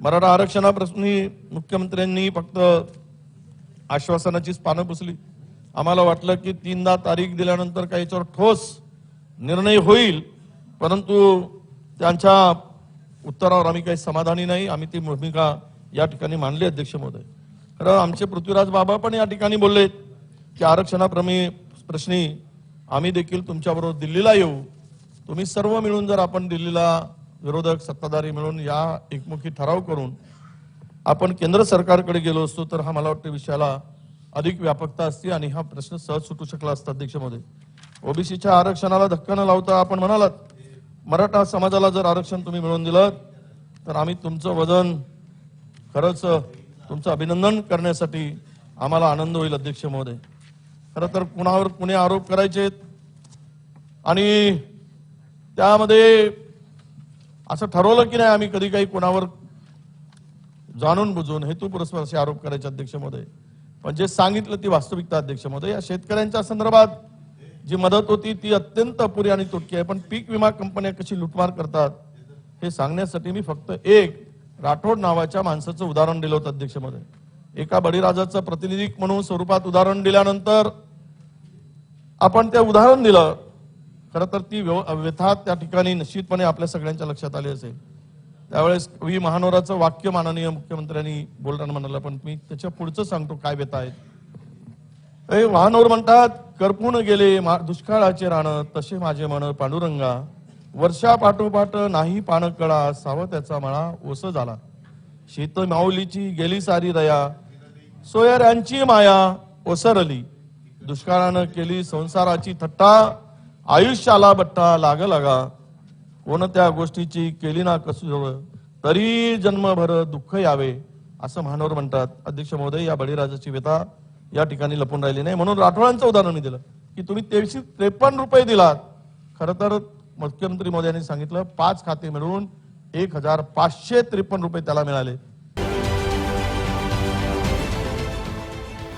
मराठा आरक्षणाप्रश्नी मुख्यमंत्र्यांनी फक्त आश्वासनाचीच पानं पुसली. आम्हाला वाटलं की तीनदा तारीख दिल्यानंतर काही याच्यावर ठोस निर्णय होईल परंतु त्यांच्या उत्तरावर आम्ही काही समाधानी नाही. आम्ही ती भूमिका या ठिकाणी मांडली अध्यक्ष महोदय. खरं आमचे पृथ्वीराज बाबा पण या ठिकाणी बोलले की आरक्षणाप्रमी प्रश्नी आम्ही देखील तुमच्याबरोबर दिल्लीला येऊ. तुम्ही सर्व मिळून जर आपण दिल्लीला विरोधक सत्ताधारी मिळून या एकमुखी ठराव करून आपण केंद्र सरकारकडे गेलो असतो तर हा मला वाटतं विषयाला अधिक व्यापकता असती आणि हा प्रश्न सहज सुटू शकला असता अध्यक्षमध्ये. ओबीसीच्या आरक्षणाला धक्का न लावता आपण म्हणालात मराठा समाजाला जर आरक्षण तुम्ही मिळवून दिलं तर आम्ही तुमचं वजन खरंच तुमचं अभिनंदन करण्यासाठी आम्हाला आनंद होईल अध्यक्ष महोदय. खरं तर कुणावर कुणी आरोप करायचे आणि त्यामध्ये असं ठरवलं की नाही आम्ही कधी काही कुणावर जाणून बुजून हेतुपुरस्पर असे आरोप करायचे अध्यक्षमध्ये. पण जे सांगितलं ती वास्तविकता अध्यक्षमध्ये. या शेतकऱ्यांच्या संदर्भात जी मदत होती ती अत्यंत अपुरी आणि तुटकी आहे. पण पीक विमा कंपन्या कशी लुटमार करतात हे सांगण्यासाठी मी फक्त एक राठोड नावाच्या माणसाचं उदाहरण दिलं होतं अध्यक्षमध्ये. एका बळीराजाचं प्रतिनिधिक म्हणून स्वरूपात उदाहरण दिल्यानंतर आपण ते उदाहरण दिलं. खरं तर ती व्यथा त्या ठिकाणी निश्चितपणे आपल्या सगळ्यांच्या लक्षात आली असेल. त्यावेळेस व्ही महानोराचं वाक्य माननीय मुख्यमंत्र्यांनी बोलताना म्हणाला पण मी त्याच्या पुढचं सांगतो काय व्यथा आहेत? ए, महानोर म्हणतात करपून गेले दुष्काळाचे राण तसे माझे मन पांडुरंगा. वर्षा पाठोपाठ नाही पान कळा साव त्याचा मळा ओस झाला. शीत माऊलीची गेली सारी रया सोयऱ्यांची माया ओसरली. दुष्काळानं केली संसाराची थट्टा आयुष्याला बट्टा लाग लागा. कोणत्या गोष्टीची केली ना कसुरळ तरी जन्मभर दुःख यावे असं महानोर म्हणतात. अध्यक्ष महोदय या बळीराजाची व्यथा या ठिकाणी लपून राहिली नाही. म्हणून राठोडांचं उदाहरण मी दिलं की तुम्ही तेवीसशे त्रेपन्न रुपये दिलात. खरं तर मुख्यमंत्री मोदयांनी सांगितलं पाच खाते मिळून एक हजार पाचशे त्रेपन्न रुपये त्याला मिळाले.